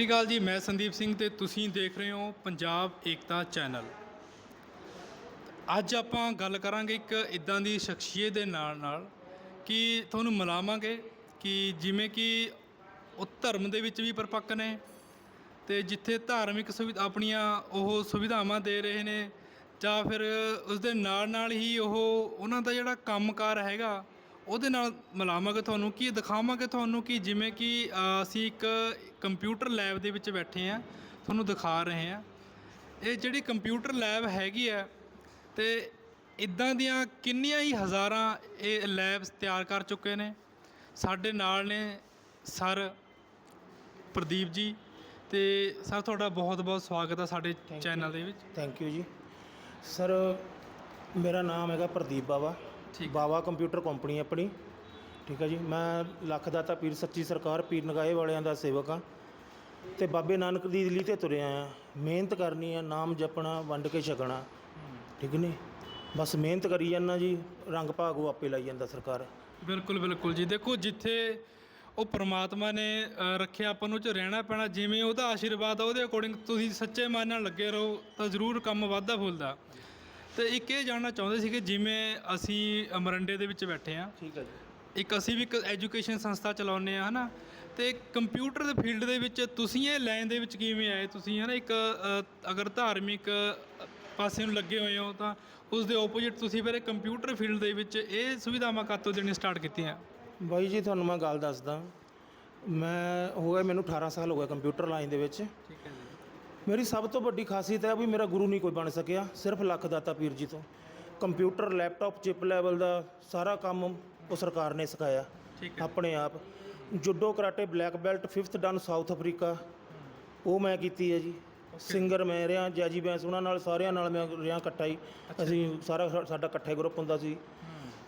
ਸ਼੍ਰੀ ਅਕਾਲ ਜੀ, ਮੈਂ ਸੰਦੀਪ ਸਿੰਘ ਤੇ ਤੁਸੀਂ ਦੇਖ ਰਹੇ ਹੋ ਪੰਜਾਬ ਏਕਤਾ ਚੈਨਲ। ਅੱਜ ਆਪਾਂ ਗੱਲ ਕਰਾਂਗੇ ਇੱਕ ਇਦਾਂ ਦੀ ਸ਼ਖਸੀਅਤ ਦੇ ਨਾਲ ਨਾਲ ਕਿ ਤੁਹਾਨੂੰ ਮਿਲਾਵਾਂਗੇ ਕਿ ਜਿਵੇਂ ਕਿ ਉਹ ਧਰਮ ਦੇ ਵਿੱਚ ਵੀ ਪਰਪੱਕ ਨੇ ਤੇ ਜਿੱਥੇ ਧਾਰਮਿਕ ਸੁਵਿਧਾ ਆਪਣੀਆਂ ਉਹ ਸੁਵਿਧਾਵਾਂ ਦੇ ਰਹੇ ਨੇ ਜਾਂ ਫਿਰ ਉਸ ਦੇ ਨਾਲ ਨਾਲ ਹੀ ਉਹ ਉਹਨਾਂ ਦਾ ਜਿਹੜਾ ਕੰਮਕਾਰ ਹੈਗਾ, ਉਹਦੇ ਨਾਲ ਮਿਲਾਵਾਂਗੇ ਤੁਹਾਨੂੰ, ਕੀ ਦਿਖਾਵਾਂਗੇ ਤੁਹਾਨੂੰ ਕਿ ਜਿਵੇਂ ਕਿ ਅਸੀਂ ਇੱਕ ਕੰਪਿਊਟਰ ਲੈਬ ਦੇ ਵਿੱਚ ਬੈਠੇ ਆ ਤੁਹਾਨੂੰ ਦਿਖਾ ਰਹੇ ਆ। ਇਹ ਜਿਹੜੀ ਕੰਪਿਊਟਰ ਲੈਬ ਹੈਗੀ ਆ ਤੇ ਇਦਾਂ ਦੀਆਂ ਕਿੰਨੀਆਂ ਹੀ ਹਜ਼ਾਰਾਂ ਇਹ ਲੈਬਸ ਤਿਆਰ ਕਰ ਚੁੱਕੇ ਨੇ। ਸਾਡੇ ਨਾਲ ਨੇ ਸਰ ਪ੍ਰਦੀਪ ਜੀ ਤੇ ਸਰ ਤੁਹਾਡਾ ਬਹੁਤ ਬਹੁਤ ਸਵਾਗਤ ਹੈ ਸਾਡੇ you. ਚੈਨਲ ਦੇ ਵਿੱਚ। ਥੈਂਕ ਯੂ ਜੀ। ਸਰ ਮੇਰਾ ਨਾਮ ਹੈਗਾ ਪ੍ਰਦੀਪ ਬਾਵਾ। ਠੀਕ। ਬਾਵਾ ਕੰਪਿਊਟਰ ਕੰਪਨੀ ਆਪਣੀ। ਠੀਕ ਹੈ ਜੀ। ਮੈਂ ਲੱਖ ਦਾਤਾ ਪੀਰ ਸੱਚੀ ਸਰਕਾਰ ਪੀਰ ਨਗਾਏ ਵਾਲਿਆਂ ਦਾ ਸੇਵਕ ਹਾਂ ਤੇ ਬਾਬੇ ਨਾਨਕ ਦੀ ਲਈ ਤੇ ਤੁਰਿਆ ਆ। ਮਿਹਨਤ ਕਰਨੀ ਆ ਨਾਮ ਜਪਣਾ ਵੰਡ ਕੇ ਛਕਣਾ। ਠੀਕ ਨਹੀਂ ਬਸ ਮਿਹਨਤ ਕਰੀ ਜਾਂਦਾ ਜੀ ਰੰਗ ਭਾਗ ਉਹ ਆਪੇ ਲਾਈ ਜਾਂਦਾ ਸਰਕਾਰ। ਬਿਲਕੁਲ ਬਿਲਕੁਲ ਜੀ। ਦੇਖੋ ਜਿੱਥੇ ਉਹ ਪ੍ਰਮਾਤਮਾ ਨੇ ਅ, ਰੱਖਿਆ ਆਪਾਂ ਨੂੰ ਚ ਰਹਿਣਾ ਪੈਣਾ ਜਿਵੇਂ ਉਹਦਾ ਆਸ਼ੀਰਵਾਦ ਆ ਉਹਦੇ ਅਕੋਰਡਿੰਗ ਤੁਸੀਂ ਸੱਚੇ ਮਨ ਨਾਲ ਲੱਗੇ ਰਹੋ ਤਾਂ ਜ਼ਰੂਰ ਕੰਮ ਵਾਧਾ ਫੁੱਲਦਾ। ਤੇ ਇੱਕ ਇਹ ਜਾਣਨਾ ਚਾਹੁੰਦੇ ਸੀ ਕਿ ਜਿਵੇਂ ਅਸੀਂ ਮਰੰਡੇ ਦੇ ਵਿੱਚ ਬੈਠੇ ਆ। ਠੀਕ ਹੈ ਜੀ। ਇੱਕ ਅਸੀਂ ਵੀ ਇੱਕ ਐਜੂਕੇਸ਼ਨ ਸੰਸਥਾ ਚਲਾਉਂਦੇ ਆ ਹਨਾ? ਤੇ ਕੰਪਿਊਟਰ ਦੇ ਫੀਲਡ ਦੇ ਵਿੱਚ ਤੁਸੀਂ ਇਹ ਲਾਈਨ ਦੇ ਵਿੱਚ ਕਿਵੇਂ ਆਏ? ਤੁਸੀਂ ਹਨਾ ਇੱਕ ਅ, ਅਗਰ ਧਾਰਮਿਕ ਪਾਸੇ ਨੂੰ ਲੱਗੇ ਹੋਏ ਹੋ ਤਾਂ ਉਸ ਦੇ ਆਪੋਜ਼ਿਟ ਤੁਸੀਂ ਫਿਰ ਕੰਪਿਊਟਰ ਫੀਲਡ ਦੇ ਵਿੱਚ ਇਹ ਸੁਵਿਧਾਵਾਂ ਕਾਤੋਂ ਦੇਣੀ ਸਟਾਰਟ ਕੀਤੀਆਂ? ਬਾਈ ਜੀ ਤੁਹਾਨੂੰ ਮੈਂ ਗੱਲ ਦੱਸਦਾ। ਮੈਂ ਹੋ ਗਿਆ ਮੈਨੂੰ 18 ਸਾਲ ਹੋ ਗਏ ਕੰਪਿਊਟਰ ਲਾਈਨ ਦੇ ਵਿੱਚ। ਠੀਕ ਹੈ ਜੀ। ਮੇਰੀ ਸਭ ਤੋਂ ਵੱਡੀ ਖਾਸੀਅਤ ਹੈ ਵੀ ਮੇਰਾ ਗੁਰੂ ਨਹੀਂ ਕੋਈ ਬਣ ਸਕਿਆ ਸਿਰਫ ਲੱਖ ਦਾਤਾ ਪੀਰ ਜੀ ਤੋਂ। ਕੰਪਿਊਟਰ ਲੈਪਟਾਪ ਚਿਪ ਲੈਵਲ ਦਾ ਸਾਰਾ ਕੰਮ ਉਹ ਸਰਕਾਰ ਨੇ ਸਿਖਾਇਆ ਠੀਕ ਹੈ। ਆਪਣੇ ਆਪ। Judo karate black belt 5th dan South Africa. ਉਹ ਮੈਂ ਕੀਤੀ ਹੈ ਜੀ। ਸਿੰਗਰ ਮੈਂ ਰਿਹਾ ਜੈਜੀ ਬੈਂਸ ਉਹਨਾਂ ਨਾਲ ਸਾਰਿਆਂ ਨਾਲ ਮੈਂ ਰਿਹਾ ਇਕੱਠਾ ਹੀ। ਅਸੀਂ ਸਾਰਾ ਸਾਡਾ ਇਕੱਠਾ ਗਰੁੱਪ ਹੁੰਦਾ ਸੀ।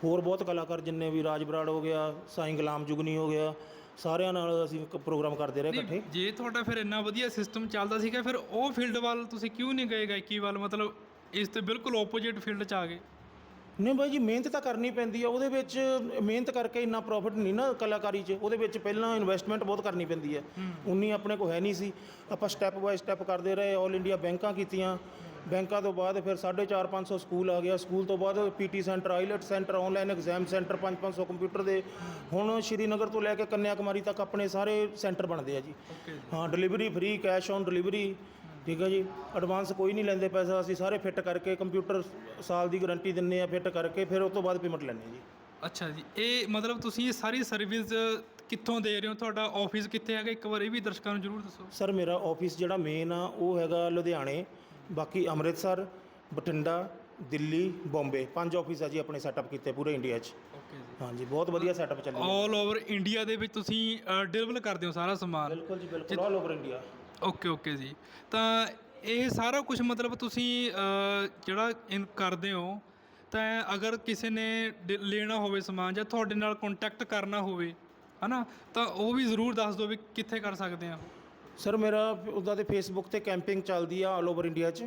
ਹੋਰ ਬਹੁਤ ਕਲਾਕਾਰ ਜਿੰਨੇ ਵੀ ਰਾਜ ਬਰਾੜ ਹੋ ਗਿਆ ਸਾਈਂ ਗੁਲਾਮ ਜੁਗਨੀ ਹੋ ਗਿਆ ਸਾਰਿਆਂ ਨਾਲ ਅਸੀਂ ਇੱਕ ਪ੍ਰੋਗਰਾਮ ਕਰਦੇ ਰਹੇ ਇਕੱਠੇ। ਜੇ ਤੁਹਾਡਾ ਫਿਰ ਇੰਨਾ ਵਧੀਆ ਸਿਸਟਮ ਚੱਲਦਾ ਸੀਗਾ ਫਿਰ ਉਹ ਫੀਲਡ ਵੱਲ ਤੁਸੀਂ ਕਿਉਂ ਨਹੀਂ ਗਏ ਗਾਇਕੀ ਵੱਲ? ਮਤਲਬ ਇਸ ਤੇ ਬਿਲਕੁਲ ਆਪੋਜ਼ਿਟ ਫੀਲਡ 'ਚ ਆ ਗਏ। ਨਹੀਂ ਬਾਈ ਜੀ ਮਿਹਨਤ ਤਾਂ ਕਰਨੀ ਪੈਂਦੀ ਆ ਉਹਦੇ ਵਿੱਚ ਮਿਹਨਤ ਕਰਕੇ ਇੰਨਾ ਪ੍ਰੋਫਿਟ ਨਹੀਂ ਨਾ ਕਲਾਕਾਰੀ 'ਚ ਉਹਦੇ ਵਿੱਚ ਪਹਿਲਾਂ ਇਨਵੈਸਟਮੈਂਟ ਬਹੁਤ ਕਰਨੀ ਪੈਂਦੀ ਹੈ। ਉਨੀ ਆਪਣੇ ਕੋਲ ਹੈ ਨਹੀਂ ਸੀ। ਆਪਾਂ ਸਟੈਪ ਬਾਏ ਸਟੈਪ ਕਰਦੇ ਰਹੇ 올 ਇੰਡੀਆ ਬੈਂਕਾਂ ਕੀਤੀਆਂ। ਬੈਂਕਾਂ ਤੋਂ ਬਾਅਦ ਫਿਰ 4.5 500 ਸਕੂਲ ਆ ਗਿਆ। ਸਕੂਲ ਤੋਂ ਬਾਅਦ PT centre IELTS centre online exam centre 5-500 computer ਦੇ। ਹੁਣ ਸ਼੍ਰੀਨਗਰ ਤੋਂ ਲੈ ਕੇ ਕੰਨਿਆ ਕੁਮਾਰੀ ਤੱਕ ਆਪਣੇ ਸਾਰੇ ਸੈਂਟਰ ਬਣਦੇ ਆ ਜੀ। ਹਾਂ delivery free cash on delivery ਠੀਕ ਹੈ ਜੀ ਐਡਵਾਂਸ ਕੋਈ ਨਹੀਂ ਲੈਂਦੇ ਪੈਸਾ ਅਸੀਂ ਸਾਰੇ ਫਿੱਟ ਕਰਕੇ ਕੰਪਿਊਟਰ ਸਾਲ ਦੀ ਗਾਰੰਟੀ ਦਿੰਨੇ ਆ ਫਿੱਟ ਕਰਕੇ ਫਿਰ ਉਸ ਤੋਂ ਬਾਅਦ ਪੇਮੈਂਟ ਲੈਂਦੇ ਜੀ। ਅੱਛਾ ਜੀ ਇਹ ਮਤਲਬ ਤੁਸੀਂ ਇਹ ਸਾਰੀ ਸਰਵਿਸ ਕਿੱਥੋਂ ਦੇ ਰਹੇ ਹੋ? ਤੁਹਾਡਾ ਆਫਿਸ ਕਿੱਥੇ ਹੈਗਾ? ਇੱਕ ਵਾਰ ਇਹ ਵੀ ਦਰਸ਼ਕਾਂ ਨੂੰ ਜ਼ਰੂਰ ਦੱਸੋ। ਸਰ ਮੇਰਾ ਆਫਿਸ ਜਿਹੜਾ ਮੇਨ ਆ ਉਹ ਹੈਗਾ ਲੁਧਿਆਣੇ ਬਾਕੀ ਅੰਮ੍ਰਿਤਸਰ ਬਠਿੰਡਾ ਦਿੱਲੀ ਬੰਬੇ। ਪੰਜ ਆਫਿਸ ਆ ਜੀ ਆਪਣੇ ਸੈਟਅਪ ਕੀਤੇ ਪੂਰੇ ਇੰਡੀਆ 'ਚ। ਓਕੇ ਜੀ। ਹਾਂਜੀ ਬਹੁਤ ਵਧੀਆ ਸੈਟਅਪ ਚੱਲੀ ਆਲ ਓਵਰ ਇੰਡੀਆ ਦੇ ਵਿੱਚ ਤੁਸੀਂ ਡਿਲੀਵਰ ਕਰਦੇ ਹੋ ਸਾਰਾ ਸਮਾਨ? ਬਿਲਕੁਲ ਜੀ ਬਿਲਕੁਲ all over India okay okay ਜੀ। ਤਾਂ ਇਹ ਸਾਰਾ ਕੁਝ ਮਤਲਬ ਤੁਸੀਂ ਜਿਹੜਾ ਇਨ, ਕਰਦੇ ਹੋ, ਤਾਂ ਅਗਰ ਕਿਸੇ ਨੇ ਡ- ਲੈਣਾ ਹੋਵੇ ਸਮਾਨ ਜਾਂ ਤੁਹਾਡੇ ਨਾਲ ਕੰਟੈਕਟ ਕਰਨਾ ਹੋਵੇ, ਹਨਾ, ਤਾਂ ਉਹ ਵੀ ਜ਼ਰੂਰ ਦੱਸ ਦਿਓ ਵੀ ਕਿੱਥੇ ਕਰ ਸਕਦੇ ਆ। ਸਰ, ਮੇਰਾ ਉੱਦਾਂ ਤੇ ਫੇਸਬੁੱਕ ਤੇ ਕੈਂਪਿੰਗ ਚੱਲਦੀ ਆ ਆਲ ਓਵਰ ਇੰਡੀਆ 'ਚ।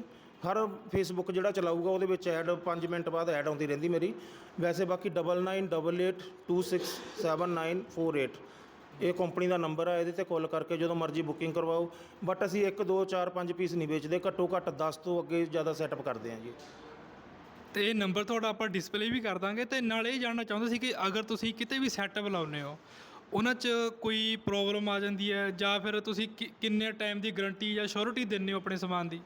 ਹਰ ਫੇਸਬੁੱਕ ਜਿਹੜਾ ਚਲਾਊਗਾ, ਉਹਦੇ ਵਿੱਚ ਐਡ 5 ਮਿੰਟ ਬਾਅਦ ਐਡ ਆਉਂਦੀ ਰਹਿੰਦੀ ਮੇਰੀ। ਵੈਸੇ ਬਾਕੀ 9988267948 ਇਹ ਕੰਪਨੀ ਦਾ ਨੰਬਰ ਆ ਇਹਦੇ ਤੇ ਕਾਲ ਕਰਕੇ ਜਦੋਂ ਮਰਜ਼ੀ ਬੁਕਿੰਗ ਕਰਵਾਓ। ਬਟ ਅਸੀਂ 1 2 4 5 ਪੀਸ ਨਹੀਂ ਵੇਚਦੇ ਘੱਟੋ ਘੱਟ 10 ਤੋਂ ਅੱਗੇ ਜ਼ਿਆਦਾ ਸੈਟਅਪ ਕਰਦੇ ਹਾਂ ਜੀ। ਤੇ ਇਹ ਨੰਬਰ ਤੁਹਾਡਾ ਆਪਾਂ ਡਿਸਪਲੇ ਵੀ ਕਰ ਦਾਂਗੇ ਤੇ ਨਾਲ ਇਹ ਜਾਣਨਾ ਚਾਹੁੰਦੇ ਸੀ ਕਿ ਅਗਰ ਤੁਸੀਂ ਕਿਤੇ ਵੀ ਸੈਟਅਪ ਲਾਉਂਦੇ ਹੋ ਉਹਨਾਂ 'ਚ ਕੋਈ ਪ੍ਰੋਬਲਮ ਆ ਜਾਂਦੀ ਹੈ ਜਾਂ ਫਿਰ ਤੁਸੀਂ ਕਿ- ਕਿੰਨੇ ਟਾਈਮ ਦੀ ਗਾਰੰਟੀ ਜਾਂ ਸ਼ੋਰਿਟੀ ਦਿੰਦੇ ਹੋ ਆਪਣੇ ਸਮਾਨ ਦੀ?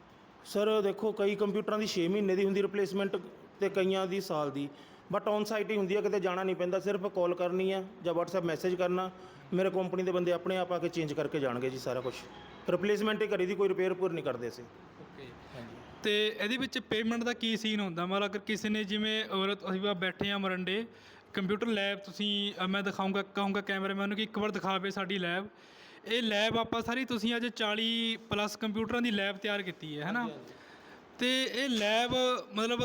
ਸਰ ਦੇਖੋ ਕਈ ਕੰਪਿਊਟਰਾਂ ਦੀ 6 ਮਹੀਨੇ ਦੀ ਹੁੰਦੀ ਰਿਪਲੇਸਮੈਂਟ ਤੇ ਕਈਆਂ ਦੀ ਸਾਲ ਦੀ। ਬਟ ਔਨ ਸਾਈਟ ਹੀ ਹੁੰਦੀ ਹੈ ਕਿਤੇ ਜਾਣਾ ਨਹੀਂ ਪੈਂਦਾ ਸਿਰਫ ਕਾਲ ਕਰਨੀ ਆ ਜਾਂ WhatsApp ਮੈਸੇਜ ਕਰਨਾ ਮੇਰੇ ਕੰਪਨੀ ਦੇ ਬੰਦੇ ਆਪਣੇ ਆਪ ਆ ਕੇ ਚੇਂਜ ਕਰਕੇ ਜਾਣਗੇ ਜੀ ਸਾਰਾ ਕੁਝ ਰਿਪਲੇਸਮੈਂਟ ਹੀ ਕਰੀ ਦੀ ਕੋਈ ਰਿਪੇਅਰ ਪੂਰ ਨਹੀਂ ਕਰਦੇ ਅਸੀਂ। ਓਕੇ ਹਾਂਜੀ। ਤੇ ਇਹਦੇ ਵਿੱਚ ਪੇਮੈਂਟ ਦਾ ਕੀ ਸੀਨ ਹੁੰਦਾ? ਮਤਲਬ ਅਗਰ ਕਿਸੇ ਨੇ ਜਿਵੇਂ ਔਰਤ ਅਸੀਂ ਬਾ ਬੈਠੇ ਆ ਮਰੰਡੇ ਕੰਪਿਊਟਰ ਲੈਬ ਤੁਸੀਂ ਮੈਂ ਦਿਖਾਉਂਗਾ ਕਹੂੰਗਾ ਕੈਮਰਾਮੈਨ ਨੂੰ ਕਿ ਇੱਕ ਵਾਰ ਦਿਖਾਵੇ ਸਾਡੀ ਲੈਬ ਇਹ ਲੈਬ ਆਪਾਂ ਸਾਰੀ ਤੁਸੀਂ ਅੱਜ 40 ਪਲੱਸ ਕੰਪਿਊਟਰਾਂ ਦੀ ਲੈਬ ਤਿਆਰ ਕੀਤੀ ਹੈ ਹੈਨਾ ਤੇ ਇਹ ਲੈਬ ਮਤਲਬ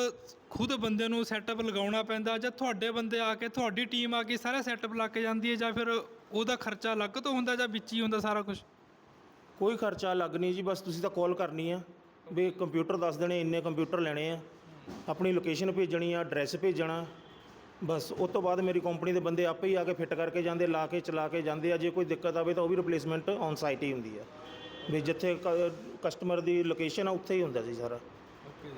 ਖੁਦ ਬੰਦੇ ਨੂੰ ਸੈਟਅਪ ਲਗਾਉਣਾ ਪੈਂਦਾ ਜਾਂ ਤੁਹਾਡੇ ਬੰਦੇ ਆ ਕੇ, ਤੁਹਾਡੀ ਟੀਮ ਆ ਕੇ ਸਾਰਾ ਸੈਟਅਪ ਲਾ ਕੇ ਜਾਂਦੀ ਹੈ ਜਾਂ ਫਿਰ ਉਹਦਾ ਖਰਚਾ ਅਲੱਗ ਤੋਂ ਹੁੰਦਾ ਜਾਂ ਵਿੱਚ ਹੀ ਹੁੰਦਾ ਸਾਰਾ ਕੁਝ ਕੋਈ ਖਰਚਾ ਅਲੱਗ ਨਹੀਂ ਜੀ, ਬਸ ਤੁਸੀਂ ਤਾਂ ਕਾਲ ਕਰਨੀ ਆ ਵੀ ਕੰਪਿਊਟਰ ਦੱਸ ਦੇਣੇ, ਇੰਨੇ ਕੰਪਿਊਟਰ ਲੈਣੇ ਆ, ਆਪਣੀ ਲੋਕੇਸ਼ਨ ਭੇਜਣੀ ਆ ਐਡਰੈਸ ਭੇਜਣਾ, ਬਸ ਉਸ ਤੋਂ ਬਾਅਦ ਮੇਰੀ ਕੰਪਨੀ ਦੇ ਬੰਦੇ ਆਪੇ ਹੀ ਆ ਕੇ ਫਿੱਟ ਕਰਕੇ ਜਾਂਦੇ, ਲਾ ਕੇ, ਚਲਾ ਕੇ ਜਾਂਦੇ ਆ, ਜੇ ਕੋਈ ਦਿੱਕਤ ਆਵੇ ਤਾਂ ਉਹ ਵੀ ਰਿਪਲੇਸਮੈਂਟ ਔਨ ਸਾਈਟ ਹੀ ਹੁੰਦੀ ਆ। ਵੀ ਜਿੱਥੇ ਕਸਟਮਰ ਦੀ ਲੋਕੇਸ਼ਨ ਆ, ਉੱਥੇ ਹੀ ਹੁੰਦਾ ਜੀ ਸਾਰਾ।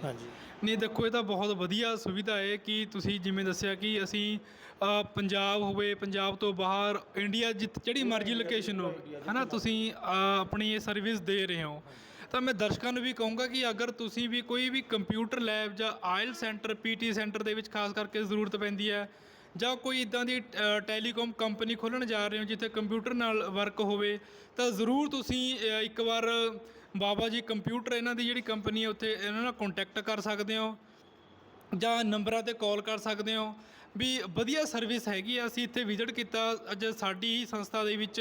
ਹਾਂਜੀ। ਨਹੀਂ ਦੇਖੋ ਇਹ ਤਾਂ ਬਹੁਤ ਵਧੀਆ ਸੁਵਿਧਾ ਹੈ ਕਿ ਤੁਸੀਂ ਜਿਵੇਂ ਦੱਸਿਆ ਕਿ ਅਸੀਂ ਅ, ਪੰਜਾਬ ਹੋਵੇ ਪੰਜਾਬ ਤੋਂ ਬਾਹਰ ਇੰਡੀਆ ਜਿੱਥੇ ਜਿਹੜੀ ਮਰਜ਼ੀ ਲੋਕੇਸ਼ਨ ਹੋਵੇ ਹਨਾ ਤੁਸੀਂ ਅ, ਆਪਣੀ ਇਹ ਸਰਵਿਸ ਦੇ ਰਹੇ ਹੋ। ਤਾਂ ਮੈਂ ਦਰਸ਼ਕਾਂ ਨੂੰ ਵੀ ਕਹੂੰਗਾ ਕਿ ਅਗਰ ਤੁਸੀਂ ਵੀ ਕੋਈ ਵੀ ਕੰਪਿਊਟਰ ਲੈਬ ਜਾਂ ਆਇਲ ਸੈਂਟਰ ਪੀਟੀ ਸੈਂਟਰ ਦੇ ਵਿੱਚ ਖਾਸ ਕਰਕੇ ਜ਼ਰੂਰਤ ਪੈਂਦੀ ਹੈ ਜਾਂ ਕੋਈ ਇਦਾਂ ਦੀ ਅ, ਟੈਲੀਕਾਮ ਕੰਪਨੀ ਖੋਲ੍ਹਣ ਜਾ ਰਹੇ ਹੋ ਜਿੱਥੇ ਕੰਪਿਊਟਰ ਨਾਲ ਵਰਕ ਹੋਵੇ ਤਾਂ ਜ਼ਰੂਰ ਤੁਸੀਂ ਅ, ਇੱਕ ਵਾਰ ਬਾਬਾ ਜੀ ਕੰਪਿਊਟਰ ਇਹਨਾਂ ਦੀ ਜਿਹੜੀ ਕੰਪਨੀ ਹੈ, ਉੱਥੇ ਇਹਨਾਂ ਨਾਲ ਕੰਟੈਕਟ ਕਰ ਸਕਦੇ ਹੋ ਜਾਂ ਨੰਬਰਾਂ ਤੇ ਕਾਲ ਕਰ ਸਕਦੇ ਹੋ। ਵੀ ਵਧੀਆ ਸਰਵਿਸ ਹੈਗੀ ਆ, ਅਸੀਂ ਇੱਥੇ ਵਿਜ਼ਿਟ ਕੀਤਾ, ਅੱਜ ਸਾਡੀ ਹੀ ਸੰਸਥਾ ਦੇ ਵਿੱਚ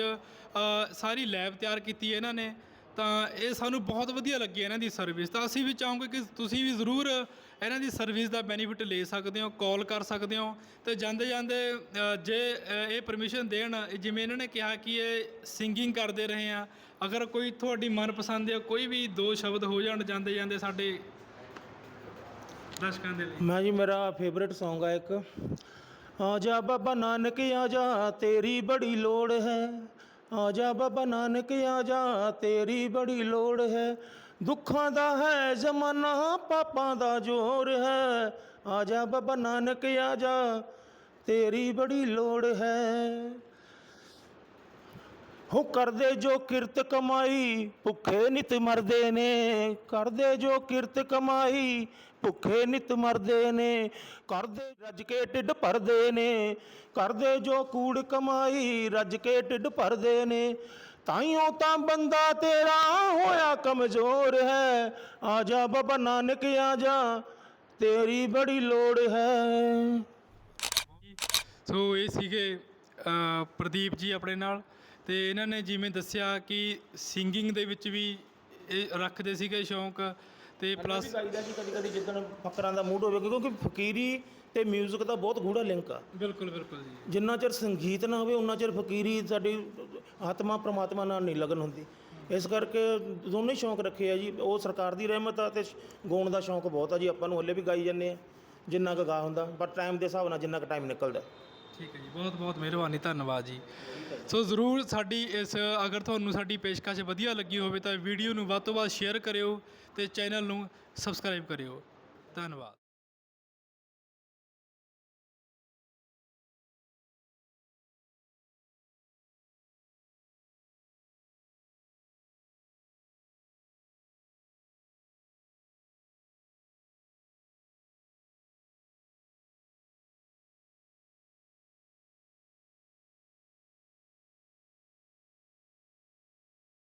ਸਾਰੀ ਲੈਬ ਤਿਆਰ ਕੀਤੀ ਹੈ ਇਹਨਾਂ ਨੇ। ਤਾਂ ਇਹ ਸਾਨੂੰ ਬਹੁਤ ਵਧੀਆ ਲੱਗੀ ਇਹਨਾਂ ਦੀ ਸਰਵਿਸ ਤਾਂ ਅਸੀਂ ਵੀ ਚਾਹੋਗੇ ਕਿ ਤੁਸੀਂ ਵੀ ਜ਼ਰੂਰ ਇਹਨਾਂ ਦੀ ਸਰਵਿਸ ਦਾ ਬੈਨੀਫਿਟ ਲੈ ਸਕਦੇ ਹੋ ਕਾਲ ਕਰ ਸਕਦੇ ਹੋ। ਤੇ ਜਾਂਦੇ ਜਾਂਦੇ ਜੇ ਇਹ ਪਰਮਿਸ਼ਨ ਦੇਣ ਜਿਵੇਂ ਇਹਨਾਂ ਨੇ ਕਿਹਾ ਕਿ ਇਹ ਸਿੰਗਿੰਗ ਕਰਦੇ ਰਹੇ ਆ, ਅਗਰ ਕੋਈ ਤੁਹਾਡੀ ਮਨਪਸੰਦ ਦੇ ਕੋਈ ਵੀ ਦੋ ਸ਼ਬਦ ਹੋ ਜਾਣ, ਜਾਂਦੇ ਜਾਂਦੇ ਸਾਡੇ ਦਰਸ਼ਕਾਂ ਦੇ ਲਈ। ਮੈਂ ਜੀ, ਮੇਰਾ ਫੇਵਰਿਟ Song ਆ ਇੱਕ। ਆ ਜਾ ਬਾਬਾ ਨਾਨਕ, ਆ ਜਾ, ਤੇਰੀ ਬੜੀ ਲੋੜ ਹੈ। ਆ ਜਾ ਬਾਬਾ ਨਾਨਕ ਆ ਜਾ ਤੇਰੀ ਬੜੀ ਲੋੜ ਹੈ। ਦੁੱਖਾਂ ਦਾ ਹੈ, ਜ਼ਮਾਨਾ ਪਾਪਾਂ ਦਾ ਜ਼ੋਰ ਹੈ। ਆ ਜਾ ਬਾਬਾ ਨਾਨਕ ਆ ਜਾ ਤੇਰੀ ਬੜੀ ਲੋੜ ਹੈ। ਹੋ ਕਰਦੇ ਜੋ ਕਿਰਤ ਕਮਾਈ ਭੁੱਖੇ ਨਿਤ ਮਰਦੇ ਨੇ। ਕਰਦੇ ਜੋ ਕਿਰਤ ਕਮਾਈ ਭੁੱਖੇ ਨਿਤ ਮਰਦੇ ਨੇ। ਕਰਦੇ ਰੱਜ ਕੇ ਢਿੱਡ ਭਰਦੇ ਨੇ। ਕਰਦੇ ਜੋ ਕੂੜ ਕਮਾਈ ਰੱਜ ਕੇ ਢਿੱਡ ਭਰਦੇ ਨੇ। ਤਾਈਓ ਤਾਂ ਬੰਦਾ ਤੇਰਾ ਹੋਇਆ ਕਮਜ਼ੋਰ ਹੈ। ਆ ਜਾ ਬਾਬਾ ਨਾਨਕ ਆ ਜਾ ਤੇਰੀ ਬੜੀ ਲੋੜ ਹੈ। ਸੋ ਇਹ ਸੀਗੇ ਅ, ਪ੍ਰਦੀਪ ਜੀ ਆਪਣੇ ਨਾਲ। ਤੇ ਇਹਨਾਂ ਨੇ ਜਿਵੇਂ ਦੱਸਿਆ ਕਿ ਸਿੰਗਿੰਗ ਦੇ ਵਿੱਚ ਵੀ ਇਹ ਰੱਖਦੇ ਸੀਗੇ ਸ਼ੌਂਕ ਤੇ ਪਲੱਸ ਗਾਈਦਾ ਜੀ ਕਦੀ ਕਦੀ ਜਿੱਦਣ ਫਕਰਾਂ ਦਾ ਮੂਡ ਹੋਵੇ ਕਿਉਂਕਿ ਫਕੀਰੀ ਤੇ 뮤직 ਦਾ ਬਹੁਤ ਗੂੜਾ ਲਿੰਕ ਆ। ਬਿਲਕੁਲ ਬਿਲਕੁਲ ਜੀ। ਜਿੰਨਾ ਚਿਰ ਸੰਗੀਤ ਨਾ ਹੋਵੇ ਉਨਾ ਚਿਰ ਫਕੀਰੀ ਸਾਡੀ ਆਤਮਾ ਪ੍ਰਮਾਤਮਾ ਨਾਲ ਨਹੀਂ ਲਗਨ ਹੁੰਦੀ। ਇਸ ਕਰਕੇ ਦੋਨੇ ਸ਼ੌਂਕ ਰੱਖੇ ਆ ਜੀ। ਉਹ ਸਰਕਾਰ ਦੀ ਰਹਿਮਤ ਆ ਤੇ ਗਾਉਣ ਦਾ ਸ਼ੌਂਕ ਬਹੁਤ ਆ ਜੀ। ਆਪਾਂ ਨੂੰ ਹੱਲੇ ਵੀ ਗਾਈ ਜਾਂਦੇ ਆ ਜਿੰਨਾ ਕੁ ਗਾ ਹੁੰਦਾ ਪਰ ਟਾਈਮ ਦੇ ਹਿਸਾਬ ਨਾਲ ਜਿੰਨਾ ਕੁ ਟਾਈਮ ਨਿਕਲਦਾ। ਠੀਕ ਹੈ ਜੀ, ਬਹੁਤ ਬਹੁਤ ਮਿਹਰਬਾਨੀ, ਧੰਨਵਾਦ ਜੀ। ਸੋ ਜ਼ਰੂਰ ਸਾਡੀ ਇਸ, ਅਗਰ ਤੁਹਾਨੂੰ ਸਾਡੀ ਪੇਸ਼ਕਸ਼ ਵਧੀਆ ਲੱਗੀ ਹੋਵੇ ਤਾਂ ਵੀਡੀਓ ਨੂੰ ਵੱਧ ਤੋਂ ਵੱਧ ਸ਼ੇਅਰ ਕਰਿਓ ਤੇ ਚੈਨਲ ਨੂੰ ਸਬਸਕ੍ਰਾਈਬ ਕਰਿਓ। ਧੰਨਵਾਦ।